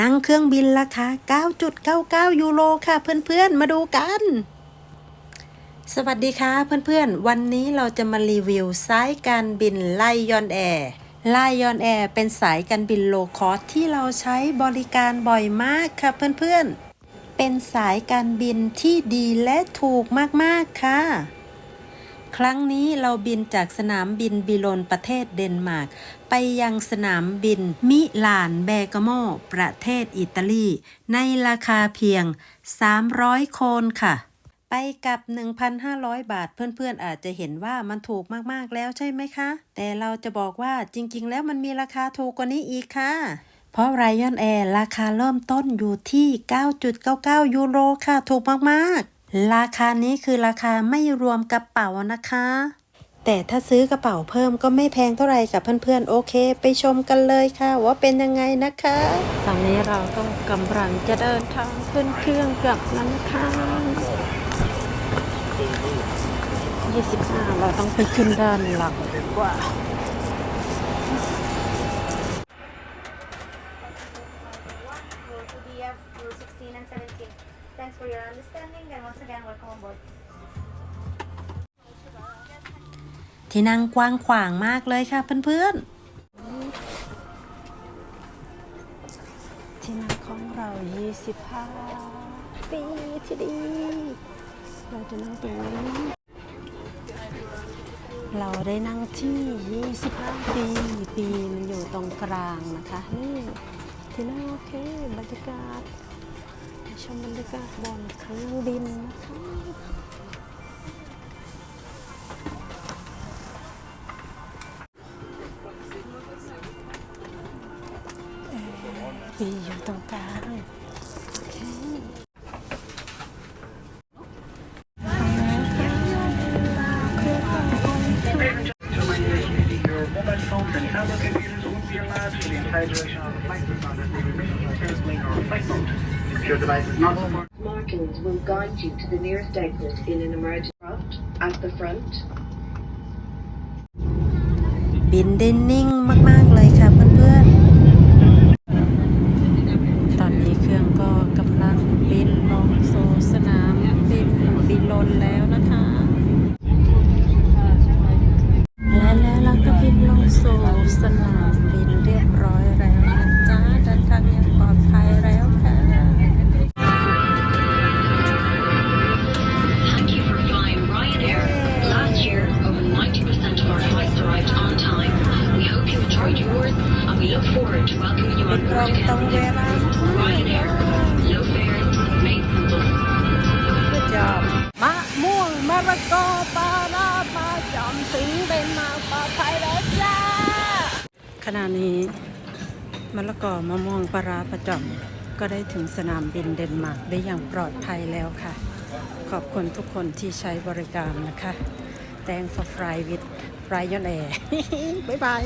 นั่งเครื่องบินราคา 9.99 ยูโรค่ะ เพื่อนๆ มาดูกัน สวัสดีค่ะเพื่อนๆ วันนี้เราจะมารีวิวสายการบินไลยอนแอร์ไลยอนแอร์เป็นสายการบินโลคอสที่เราใช้บริการบ่อยมากค่ะเพื่อนๆ เป็นสายการบินที่ดีและถูกมากๆค่ะ ครั้งนี้เราบินจากสนามบินบิลนประเทศเดนมาร์กไปยังสนามบินมิลานเบกาโมประเทศอิตาลี ในราคาเพียง 300 โคนค่ะ ไปกับ 1,500 บาทเพื่อนๆอาจจะเห็นว่ามันถูกมากๆแล้วใช่ไหมคะ แต่เราจะบอกว่าจริงๆ แล้วมันมีราคาถูกกว่านี้อีกค่ะ เพราะไรยอนแอร์ราคาเริ่มต้นอยู่ที่ 9.99 ยูโรค่ะถูกมากๆ ราคานี้คือราคาไม่รวมกระเป๋านะคะ แต่ถ้าซื้อกระเป๋าเพิ่มก็ไม่แพงเท่าไหร่กับเพื่อนๆ โอเค ไปชมกันเลยค่ะ ว่าเป็นยังไงนะคะ ตอนนี้เราต้องกำลังจะเดินทางขึ้นเครื่องกลับแล้วนะคะ25 เราต้องไปขึ้นด้านหลังดีกว่า row 2DF, row 16 and 17. Thanks for your understanding and once again, welcome on board. ที่นั่งกว้างขวางมากเลยค่ะเพื่อนที่นั่งของเรา 25 ปีที่ดีเราจะนั่งตรงนี้เราได้นั่งที่ 25 ปี ปีมันอยู่ตรงกลางนะคะ นี่ ที่นั่งโอเค บรรยากาศไป ชมบรรยากาศบนเครื่องบินนะคะปีอยู่ตรงกลาง Using your mobile phones your device is not supported, Markings will guide you to the nearest exit in an emergency craft at the front. ๆบินได้นิ่งมาก ๆ เลยค่ะเพื่อน ๆ ตอนนี้เครื่องก็กำลังบินลงสู่สนามบินบินลนแล้วนะคะและ ตร board งตรง again. เวลา Ryanair, low fares, made simple. ก็จอบมะม่วงมะละกอปลาลาปลาจอมถึงเป็นมาปลอดภัยแล้วจ้าขณะนี้มะละกอมะม่วงปลาราประจอมก็ได้ถึงสนามบินเดนมาร์กได้อย่างปลอดภัยแล้วค่ะ ขอบคุณทุกคนที่ใช้บริการนะคะ Thank for fly with Ryan Air บ๊ายบาย